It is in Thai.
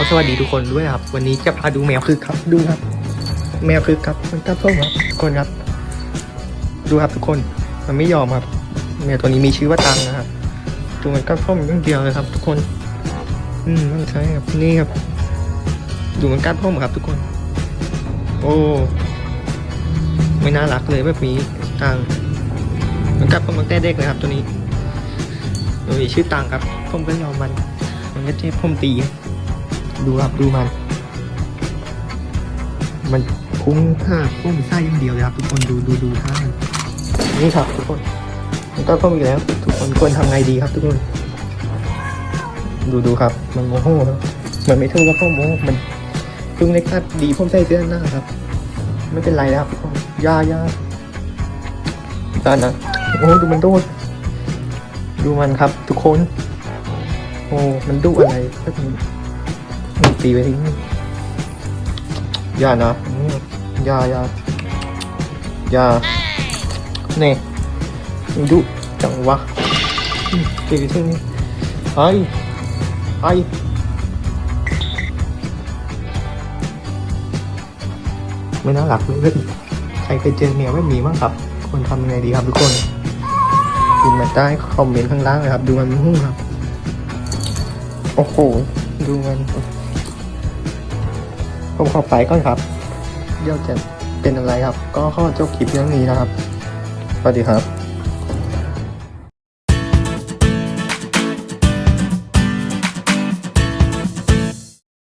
ขอสวัสดีทุกคนด้วยครับ วันนี้จะพาดูแมวคึกครับ ดูครับ แมวคึกครับมันกล้าส้มครับทุกคนครับ ดูครับทุกคนมันไม่ยอมครับ แมวตัวนี้มีชื่อว่าตังนะครับดูมันกล้าส้มอย่างเดียวเลยครับ ทุกคน อืมมันใช่ครับนี่ครับ ดูมันกล้าส้มครับ ทุกคน โอ้ไม่น่ารักเลยแบบนี้ตังมันกล้าส้มตั้งแต่เด็กเลยครับ ตัวนี้ตัวนี้ชื่อตังครับผมก็ยอมมัน มันก็เจ็บผมตีครับ ดูครับดูมัน มันพุ่งท่าพุ่งไส้อย่างเดียวเลยครับ ทุกคนดูดูดูท่ามันนี่ครับทุกคนมันก็พุ่งอีกแล้ว ทุกคนควรทำไงดีครับ ทุกคน ดูดูครับ มันโมโหครับมันไม่ถูกว่าเขาโมโหมันเพิ่งเล็กนัดดีผมใส่เสื้อหน้าครับ ไม่เป็นไรแล้วครับยายาตานนะโอ้ดูมันโดดดูมันครับ ทุกคน โอ้มันดุอะไรแบบนี้มัน ตีไปทิ้งอย่านะอย่าอย่าอย่าเนี่ยดุจังวะตีไปทิ้งไอ้ไอ้ไม่น่ารักเลยใครเคยเจอแมวแบบนี้บ้างครับควรทำยังไงดีครับทุกคนพิมพ์มาใต้คอมเมนต์ข้างล่างเลยครับ ดูมันหุ้งครับ โอ้โห ดูมัน ผมขอไปก่อนครับ เดี๋ยวจะเป็นอะไรครับ ก็ขอจบคลิปเรื่องนี้นะครับ สวัสดีครับ